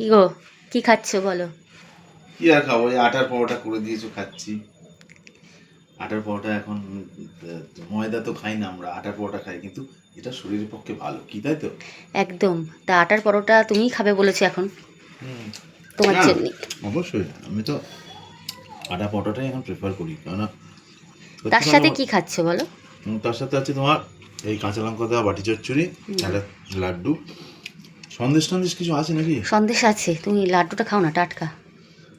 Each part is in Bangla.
কি গো? কি খাচ্ছো বলো? কি আর খাব? এই আটার পরোটা করে দিয়েছ খাচ্ছি। আটার পরোটা এখন ময়দা তো খাই না আমরা আটার পরোটা খাই কিন্তু এটা শরীরের পক্ষে ভালো। কি তাই তো? একদম। তা আটার পরোটা তুমিই খাবে বলেছ এখন। তোমার জন্য। অবশ্যই। আমি তো আটা পরোটাটাই এখন প্রেফার করি কেননা তার সাথে কি খাচ্ছো বলো? তার সাথে আছে তোমার এই কাঁচা লঙ্কা দেওয়া বাটি চচ্চড়ি লাড্ডু সন্দেশ টন্দেশ কিছু আছে নাকি? সন্দেশ আছে। তুমি লাড্ডুটা খাও না টাটকা।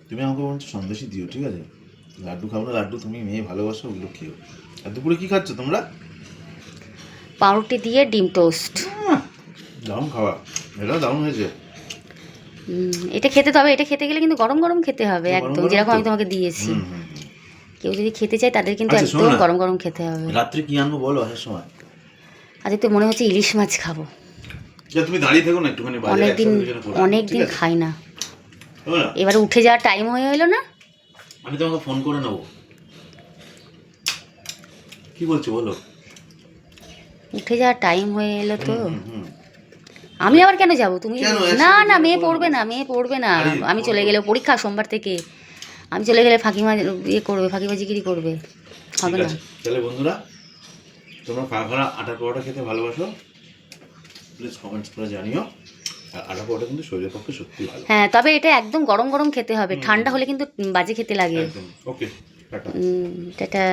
তুমি আমাকে বলছো সন্দেশই দিও ঠিক আছে? লাড্ডু খাও না লাড্ডু তুমি মেয়ে ভালোবাসো ওগুলো খেও। আর দুপুরে কি খাচ্ছ তোমরা? পাউরুটি দিয়ে ডিম টোস্ট। দারুণ খাওয়া এটাও দারুণ হয়েছে। এটা খেতে তো হবে এটা খেতে গেলে কিন্তু গরম গরম খেতে হবে একদম যেরকম আমি তোমাকে দিয়েছি। কেউ যদি খেতে চায় তাদের কিন্তু আচ্ছা, একদম গরম গরম খেতে হবে। রাত্রে কি আনব বলো আসার সময়। আজ তো মনে হচ্ছে ইলিশ মাছ খাব। যা তুমি দাঁড়িয়ে থাকো না একটুখানি অনেকদিন অনেকদিন খাই না? এবারে উঠে যাওয়ার টাইম হয়ে এলো না? আমি তোমাকে ফোন করে নেব। কি বলছো বলো। উঠে যাওয়ার টাইম হয়ে এলো তো। আমি আবার কেন যাব? তুমি না না মেয়ে পড়বে না মেয়ে পড়বে না। আমি চলে গেলে পরীক্ষা সোমবার থেকে। আমি চলে গেলে ফাঁকিমা ইয়ে করবে ফাঁকিবাজিগিরি করবে। হবে না। তাহলে বন্ধুরা তোমরা কারা আটা পরোটা খেতে ভালোবাসো। প্লিজ কমেন্টস করে জানিও। আর আটা পরোটা কিন্তু শরীরের পক্ষে সত্যি ভালো। হ্যাঁ তবে এটা একদম গরম গরম খেতে হবে। ঠান্ডা হলে কিন্তু বাজে খেতে লাগে। একদম। Okay tata. টাটা।